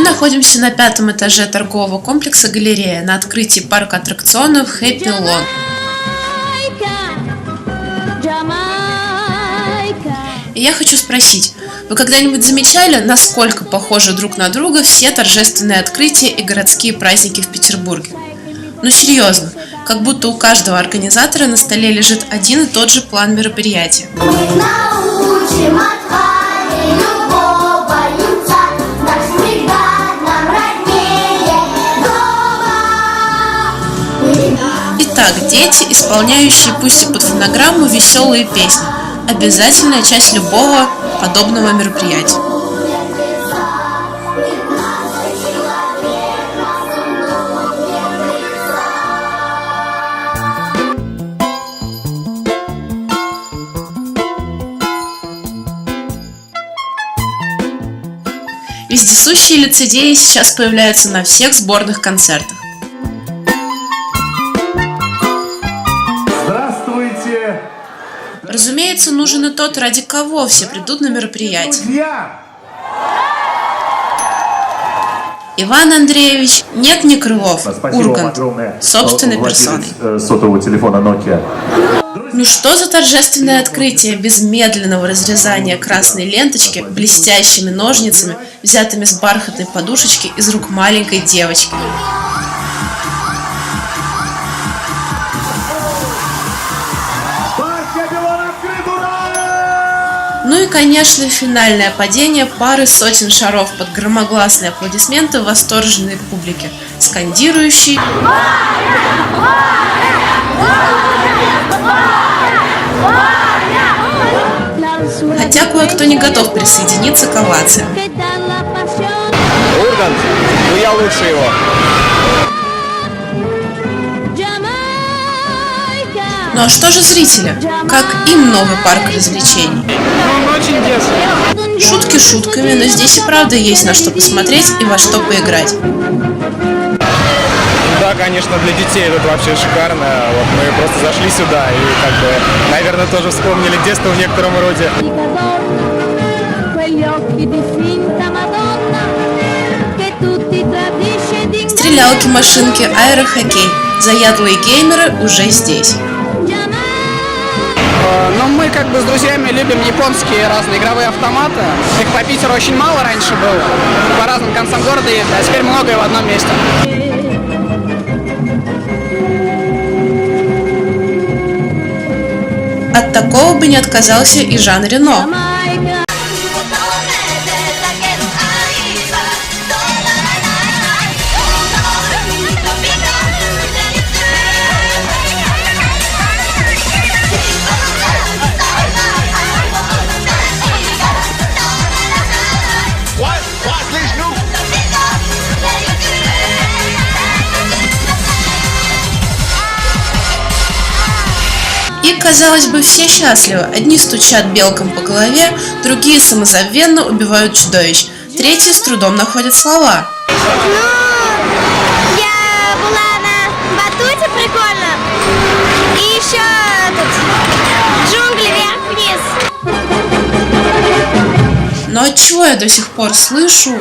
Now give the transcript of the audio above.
находимся на пятом этаже торгового комплекса «Галерея» на открытии парка аттракционов «Хэппи Лон». И я хочу спросить, вы когда-нибудь замечали, насколько похожи друг на друга все торжественные открытия и городские праздники в Петербурге? Ну серьезно, как будто у каждого организатора на столе лежит один и тот же план мероприятия. Научим отваги Итак, дети, исполняющие пусть и под фонограмму веселые песни. Обязательная часть любого подобного мероприятия. Вездесущие лицедеи сейчас появляются на всех сборных концертах. Разумеется, нужен и тот, ради кого все придут на мероприятие. Иван Андреевич, нет не Крылов, Спасибо Ургант, собственной персоной. э, сотового телефона Nokia. Ну что за торжественное открытие без медленного разрезания красной ленточки блестящими ножницами, взятыми с бархатной подушечки из рук маленькой девочки? И, конечно, финальное падение пары сотен шаров под громогласные аплодисменты восторженной публики, скандирующей хотя кое-кто не готов присоединиться к овациям. Ургант, ну я лучше его. Ну а что же зрители? Как им новый парк развлечений? Он очень детский. Шутки шутками, но здесь и правда есть на что посмотреть и во что поиграть. Да, конечно, для детей тут вообще шикарно. Вот мы просто зашли сюда и как бы, наверное, тоже вспомнили детство в некотором роде. Стрелялки, машинки, аэрохоккей. Заядлые геймеры уже здесь. Но мы как бы с друзьями любим японские разные игровые автоматы. Их по Питеру очень мало раньше было. По разным концам города есть, а теперь много и в одном месте. От такого бы не отказался и Жан Рено. казалось бы, все счастливы. Одни стучат белкам по голове, другие самозабвенно убивают чудовищ, третьи с трудом находят слова. Ну, я была на батуте прикольно, и еще тут джунгли вверх-вниз. Но ну, отчего а я до сих пор слышу?